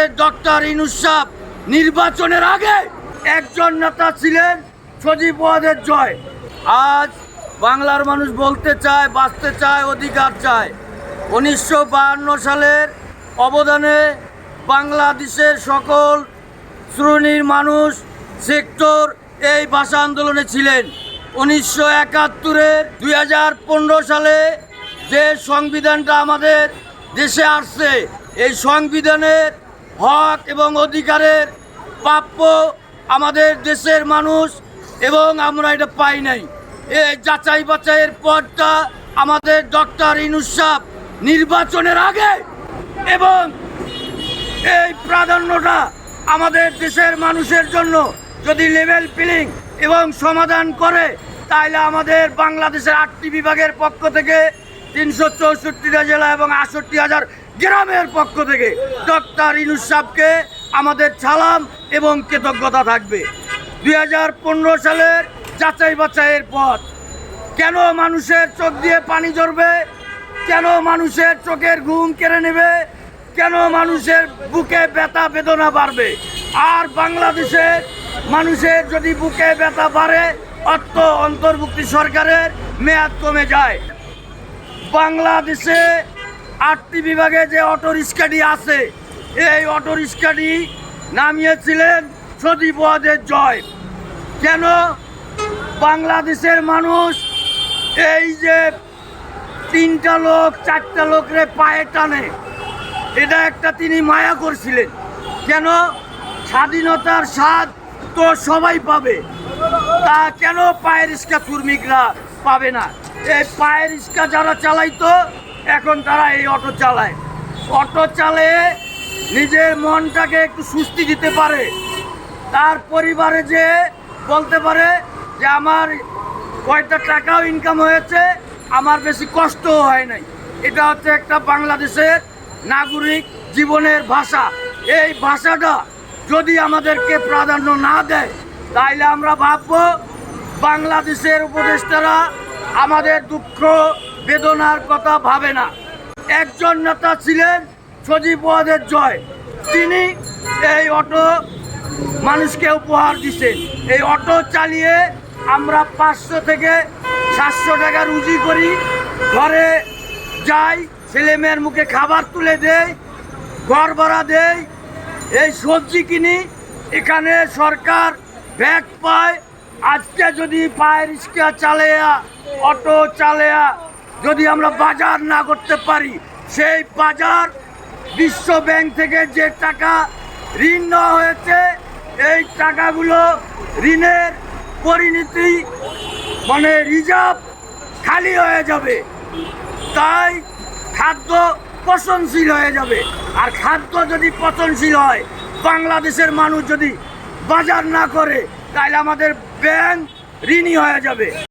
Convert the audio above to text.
আমাদের ডক্টর ইনুসাব নির্বাচনের আগে একজন নেতা ছিলেন সজীব ওয়াদের জয়। আজ বাংলার মানুষ বলতে চায়, বাঁচতে চায়, অধিকার চায়। উনিশশো সালের অবদানে বাংলাদেশের সকল শ্রেণির মানুষ সেক্টর এই ভাষা আন্দোলনে ছিলেন। উনিশশো একাত্তরের দুই হাজার পনেরো সালে যে সংবিধানটা আমাদের দেশে আসছে, এই সংবিধানের হক এবং অধিকারের প্রাপ্য আমাদের দেশের মানুষ এবং আমরা এটা পাই নাই। এই যাচাই বাছাইয়ের পরটা আমাদের ডক্টর ইনুসাব নির্বাচনের আগে এবং এই প্রাধান্যটা আমাদের দেশের মানুষের জন্য যদি লেভেল ফিলিং এবং সমাধান করে তাহলে আমাদের বাংলাদেশের আটটি বিভাগের পক্ষ থেকে তিনশো চৌষট্টিটা জেলা এবং আটষট্টি হাজার গ্রামের পক্ষ থেকে ডক্টর ইনুস সাহকে আমাদের সালাম এবং কৃতজ্ঞতা থাকবে। দুই হাজার পনেরো সালের যাচাই বাছাইয়ের পথ কেন মানুষের চোখ দিয়ে পানি ঝরবে? কেন মানুষের চোখের ঘুম কেড়ে নেবে? কেন মানুষের বুকে ব্যথা বেদনা বাড়বে? আর বাংলাদেশের মানুষের যদি বুকে ব্যথা বাড়ে, অর্থ অন্তর্ভুক্তি সরকারের মেয়াদ কমে যায়। বাংলাদেশে আটটি বিভাগে যে অটো রিক্সাটি আছে, এই অটো রিক্সাটি নামিয়েছিলেন সদীপ ওয়াদের জয়। কেন? বাংলাদেশের মানুষ এই যে তিনটা লোক, চারটা লোকরে পায়ে টানে, এটা একটা তিনি মায়া করছিলেন। কেন? স্বাধীনতার স্বাদ তো সবাই পাবে। তা কেন পায়ের রিক্সা শ্রমিকরা পাবে না? এই পায়ের রিক্সা যারা চালাইতো, এখন তারা এই অটো চালায়। অটো চালিয়ে নিজের মনটাকে একটু সুস্থি দিতে পারে। তার পরিবারে যে বলতে পারে যে, আমার কয়টা টাকাও ইনকাম হয়েছে, আমার বেশি কষ্টও হয় নাই। এটা হচ্ছে একটা বাংলাদেশের নাগরিক জীবনের ভাষা। এই ভাষাটা যদি আমাদেরকে প্রাধান্য না দেয়, তাইলে আমরা ভাববো বাংলাদেশের উপদেষ্টারা আমাদের দুঃখ, বেদনার কথা ভাবে না। একজন নেতা ছিলেন সজীব ওয়াদের জয়। তিনি এই অটো মানুষকে উপহার দিচ্ছেন এই অটো চালিয়ে আমরা পাঁচশো থেকে সাতশো টাকা রুজি করি। ঘরে যাই, ছেলে মেয়ের মুখে খাবার তুলে দেই, ঘর ভাড়া দেই, এই সবজি কিনি। এখানে সরকার ব্যাগ পায় আজকে যদি পায়ে রিক্সা চালেয়া অটো চালেয়া যদি আমরা বাজার না করতে পারি, সেই বাজার বিশ্ব ব্যাংক থেকে যে টাকা ঋণ নেওয়া হয়েছে, এই টাকাগুলো ঋণের পরিণতি মানে রিজার্ভ খালি হয়ে যাবে। তাই খাদ্য পচনশীল হয়ে যাবে। আর খাদ্য যদি পচনশীল হয়, বাংলাদেশের মানুষ যদি বাজার না করে তাহলে আমাদের ব্যাংক ঋণী হয়ে যাবে।